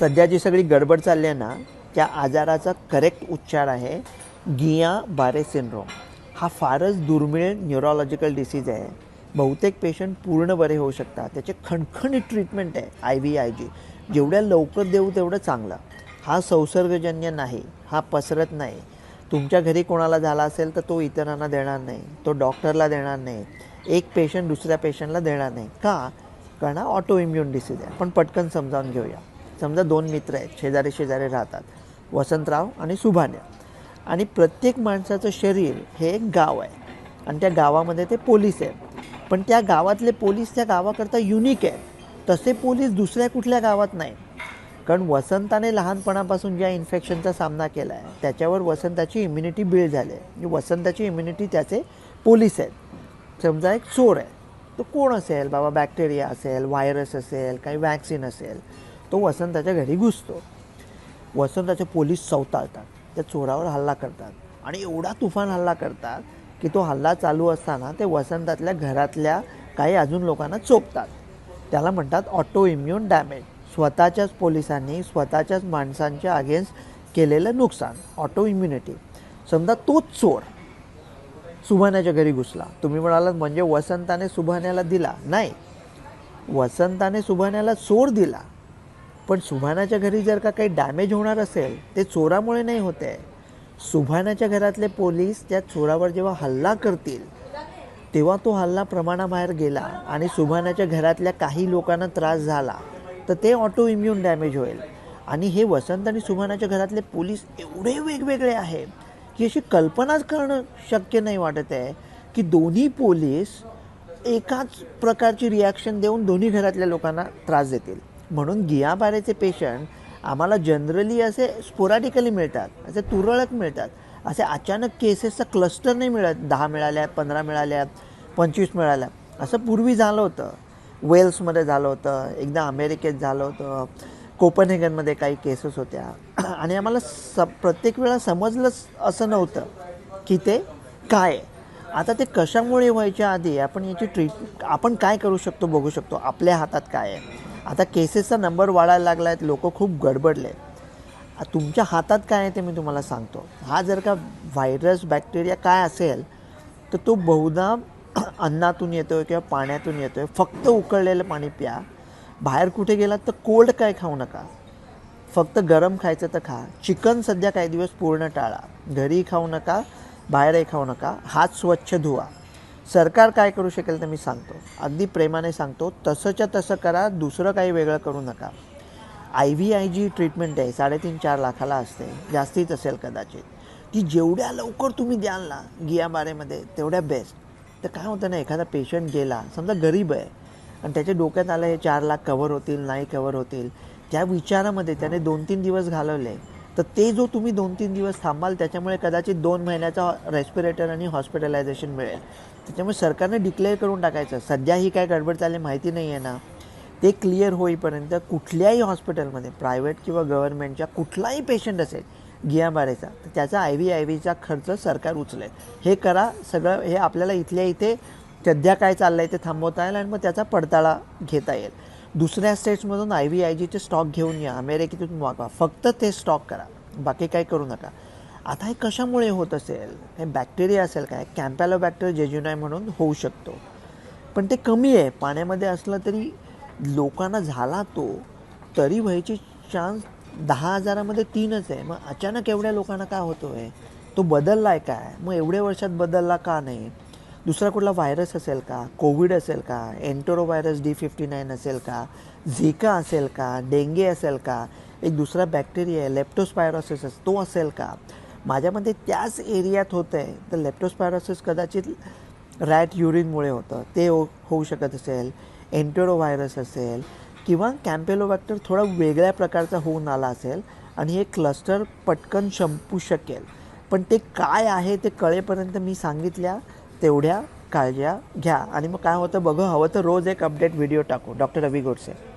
सध्या जी सगळी गडबड चालली आहे ना त्या आजाराचा करेक्ट उच्चार आहे गिया बारे सिंड्रोम हा फारच दुर्मिळ न्यूरोलॉजिकल डिसीज आहे. बहुतेक पेशंट पूर्ण बरे होऊ शकतात. त्याचे खणखणीत ट्रीटमेंट आहे आय व्ही आय जी जेवढ्या लवकर देऊ तेवढं चांगलं. हा संसर्गजन्य नाही हा पसरत नाही. तुमच्या घरी कोणाला झाला असेल तर तो इतरांना देणार नाही तो डॉक्टरला देणार नाही एक पेशंट दुसऱ्या पेशंटला देणार नाही. का? कारण ऑटो इम्युन डिसीज आहे. पण पटकन समजावून घेऊया. समजा दोन मित्र आहेत शेजारी शेजारी राहतात वसंतराव आणि सुभान्या. आणि प्रत्येक माणसाचं शरीर हे एक गाव आहे. आणि त्या गावामध्ये ते पोलीस आहेत. पण त्या गावातले पोलीस त्या गावाकरता युनिक आहेत. तसे पोलीस दुसऱ्या कुठल्या गावात नाही कारण वसंताने लहानपणापासून ज्या इन्फेक्शनचा सामना केला आहे त्याच्यावर वसंताची इम्युनिटी बिल्ड झाली आहे. म्हणजे वसंताची इम्युनिटी त्याचे पोलीस आहेत. समजा एक चोर आहे. तो कोण असेल? बाबा बॅक्टेरिया असेल व्हायरस असेल काही वॅक्सिन असेल. तो वसंताच्या घरी घुसतो. वसंताचे पोलीस चौताळतात त्या चोरावर हल्ला करतात. आणि एवढा तुफान हल्ला करतात की तो हल्ला चालू असताना ते वसंतातल्या घरातल्या काही अजून लोकांना चोपतात. त्याला म्हणतात ऑटो इम्युन डॅमेज स्वतःच्याच पोलिसांनी स्वतःच्याच माणसांच्या अगेन्स्ट केलेलं नुकसान ऑटो इम्युनिटी समजा तोच चोर सुभाण्याच्या घरी घुसला. तुम्ही म्हणालात म्हणजे वसंताने सुभाण्याला दिला? नाही. वसंताने सुभाण्याला चोर दिला. पण सुभानाच्या घरी जर का काही डॅमेज होणार असेल ते चोरामुळे नाही होते सुभानाच्या घरातले पोलीस त्या चोरावर जेव्हा हल्ला करतील तेव्हा तो हल्ला प्रमाणाबाहेर गेला आणि सुभानाच्या घरातल्या काही लोकांना त्रास झाला तर ते ऑटो इम्युन डॅमेज होईल. आणि हे वसंत आणि सुभानाच्या घरातले पोलीस एवढे वेगवेगळे आहेत की अशी कल्पनाच करणं शक्य नाही वाटत आहे की दोन्ही पोलीस एकाच प्रकारची रिॲक्शन देऊन दोन्ही घरातल्या लोकांना त्रास देतील. म्हणून गियाबारेचे पेशंट आम्हाला जनरली असे स्पोराटिकली मिळतात असे तुरळक मिळतात. असे अचानक केसेसचा क्लस्टर नाही मिळत. दहा मिळाल्या पंधरा मिळाल्या पंचवीस मिळाल्या. असं पूर्वी झालं होतं. वेल्समध्ये झालं होतं. एकदा अमेरिकेत झालं होतं. कोपनहेगनमध्ये काही केसेस होत्या. आणि आम्हाला स प्रत्येक वेळा समजलंच असं नव्हतं की ते काय. आहे आता ते कशामुळे व्हायच्या आधी आपण याची ट्रीट आपण काय करू शकतो बघू शकतो. आपल्या हातात काय आहे. आता केसेसचा नंबर वाढायला लागला आहेत लोक खूप गडबडले आहेत तुमच्या हातात काय आहे ते मी तुम्हाला सांगतो. हा जर का व्हायरस बॅक्टेरिया काय असेल तर तो बहुधा अन्नातून येतो आहे किंवा पाण्यातून येतो आहे फक्त उकळलेलं पाणी प्या. बाहेर कुठे गेलात तर कोल्ड काय खाऊ नका. फक्त गरम खायचं तर खा. चिकन सध्या काही दिवस पूर्ण टाळा. घरी खाऊ नका बाहेरही खाऊ नका. हात स्वच्छ धुवा. सरकार काय करू शकेल तर मी सांगतो. अगदी प्रेमाने सांगतो तसंच्या तसं करा दुसरं काही वेगळं करू नका. I V I G treatment आहे साडेतीन चार लाखाला असते जास्तीच असेल कदाचित. ती जेवढ्या लवकर तुम्ही द्याल ना गियाबारेमध्ये तेवढ्या बेस्ट तर काय होतं ना एखादा पेशंट गेला समजा गरीब आहे आणि त्याच्या डोक्यात आलं हे चार लाख कवर होतील नाही कवर होतील त्या विचारामध्ये त्याने दोन तीन दिवस घालवले तर ते जो तुम्ही दोन तीन दिवस थांबाल त्याच्यामुळे कदाचित दोन महिन्याचा रेस्पिरेटर आणि हॉस्पिटलायझेशन मिळेल. त्याच्यामुळे सरकारने डिक्लेअर करून टाकायचं सध्या ही काय गडबड चालली माहिती नाही आहे ना. ते क्लिअर होईपर्यंत कुठल्याही हॉस्पिटलमध्ये प्रायव्हेट किंवा गव्हर्नमेंटच्या कुठलाही पेशंट असेल गियाबारेचा तर त्याचा आय व्ही आय व्हीचा खर्च सरकार उचलेल. हे करा सगळं हे आपल्याला इथल्या इथे सध्या काय चाललं आहे ते थांबवता येईल आणि मग त्याचा पडताळा घेता येईल. दुसऱ्या स्टेट्समधून आय व्ही आय जीचे स्टॉक घेऊन या अमेरिकेतून मागवा. फक्त ते स्टॉक करा. बाकी काय करू नका. आता हे कशामुळे होत असेल? हे बॅक्टेरिया असेल काय? कॅम्पॅलो कॅम्पॅलोबॅक्टर जेजुनाय म्हणून होऊ शकतो. पण ते कमी आहे. पाण्यामध्ये असलं तरी लोकांना झाला तो तरी व्हायची चान्स दहा हजारामध्ये तीनच आहे. मग अचानक एवढ्या लोकांना काय होतो आहे तो बदलला आहे काय? मग एवढ्या वर्षात बदलला का नाही? दुसरा कुठला व्हायरस असेल का? कोविड असेल का? Enterovirus D fifty nine असेल का? झिका असेल का? डेंगे असेल का? एक दुसरा बॅक्टेरिया आहे लेप्टोस्पायरोसिस तो असेल का? माझ्यामध्ये त्याच एरियात होतं आहे तर लेप्टोस्पायरोसिस कदाचित रॅट युरिनमुळे होतं. ते हो होऊ शकत असेल एन्टोरो व्हायरस असेल किंवा कॅम्पेलोबॅक्टर थोडा वेगळ्या प्रकारचा होऊन आला असेल आणि हे क्लस्टर पटकन संपू शकेल. पण ते काय आहे ते कळेपर्यंत मी सांगितल्या तेवढ्या काळज्या घ्या. आणि मग काय होतं बघू हवं तर रोज एक अपडेट व्हिडिओ टाकू. डॉक्टर रवी गोडसे.